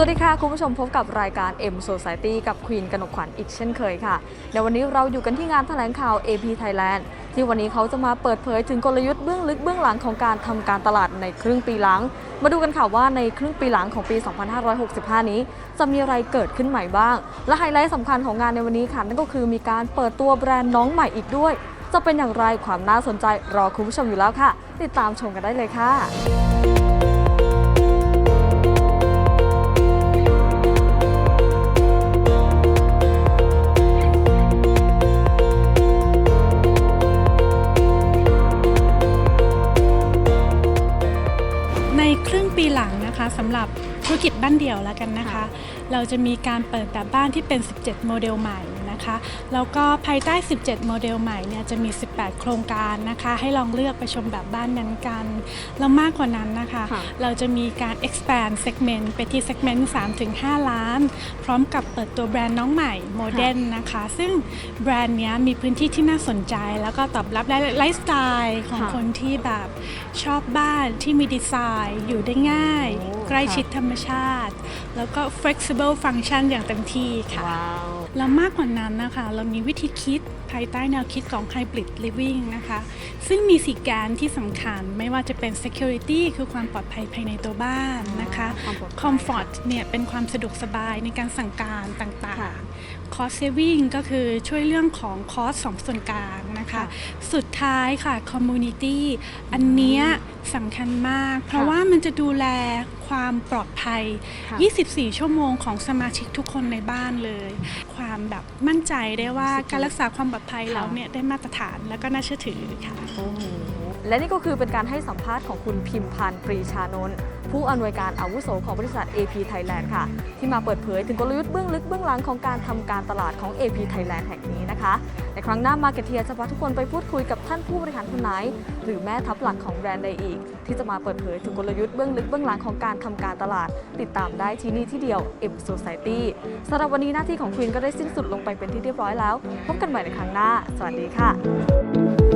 สวัสดีค่ะ คุณผู้ชมพบกับรายการ M Society กับควีนกนกขวัญอีกเช่นเคยค่ะในวันนี้เราอยู่กันที่งานแถลงข่าว AP Thailand ที่วันนี้เขาจะมาเปิดเผยถึงกลยุทธ์เบื้องลึกเบื้องหลังของการทำการตลาดในครึ่งปีหลัง มาดูกันค่ะว่าในครึ่งปีหลังของปี 2565 นี้ จะมีอะไรเกิดขึ้นใหม่บ้าง และไฮไลท์สำคัญของงานในวันนี้ค่ะนั่นก็คือมีการเปิดตัวแบรนด์น้องใหม่อีกด้วย จะเป็นอย่างไรความน่าสนใจรอคุณผู้ชมอยู่แล้วค่ะ ติดตามชมกันได้เลยค่ะ หลังนะคะสำหรับธุรกิจบ้านเดี่ยวแล้วกันนะคะค่ะเราจะมีการเปิดแบบบ้านที่เป็น 17 โมเดลใหม่ นะคะ แล้วก็ภายใต้ 17 โมเดลใหม่เนี่ยจะมี 18 โครงการนะคะ ให้ลองเลือกไปชมแบบบ้านนั้นกัน แล้วมากกว่านั้นนะคะค่ะเราจะมีการ expand segment ไปที่ segment 3-5 ล้าน พร้อมกับเปิดตัวแบรนด์น้องใหม่โมเด n นะคะ ซึ่งแบรนด์เนี้ยมีพื้นที่ที่น่าสนใจ แล้วก็ตอบรับไลฟ์สไตล์ของค่ะคนที่แบบชอบบ้านที่มีดีไซน์อยู่ได้ง่ายโอ้ใกล้ชิดธรรมชาติ แล้วก็ flexible function อย่างเต็มที่ค่ะ ว้าว แล้วมากกว่านั้นนะคะ เรามีวิธีคิดภายใต้แนวคิดของ hybrid living นะคะ ซึ่งมีสีแกนที่สำคัญไม่ว่าจะเป็น security คือความปลอดภัยภายในตัวบ้านนะคะความปลอดภัย comfort เนี่ยเป็นความสะดวกสบายในการสั่งการต่าค่ะงๆ cost saving ก็คือช่วยเรื่องของ cost สองส่วนกลางนะคะค่ะสุดท้ายค่ะ community อันเนี้ย สำคัญมาก เพราะค่ะว่ามันจะดูแลความปลอดภัยค่ะ24 ชั่วโมงของสมาชิกทุกคนในบ้านเลย ความแบบมั่นใจได้ว่าการรักษาความปลอดภัยค่ะเราเนี่ยได้มาตรฐานแล้วก็น่าเชื่อถือค่ะโอ้โหและนี่ก็คือเป็นการให้สัมภาษณ์ของคุณพิมพันธ์ปรีชานนท์ ผู้อำนวยการอาวุโสของบริษัท AP Thailand ค่ะ ที่มาเปิดเผยถึงกลยุทธ์เบื้องลึกเบื้องหลังของการทำการตลาดของ AP Thailand แห่งนี้นะคะ ในครั้งหน้ามาเก็ตเทียจะพาทุกคนไปพูดคุยกับท่านผู้บริหารคนไหน หรือแม่ทัพหลักของแบรนด์ใดอีก ที่จะมาเปิดเผยถึงกลยุทธ์เบื้องลึกเบื้องหลังของการทำการตลาด ติดตามได้ที่นี่ที่เดียว M Society สำหรับวันนี้หน้าที่ของควีนก็ได้สิ้นสุดลงไปเป็นที่เรียบร้อยแล้ว พบกันใหม่ในครั้งหน้า สวัสดีค่ะ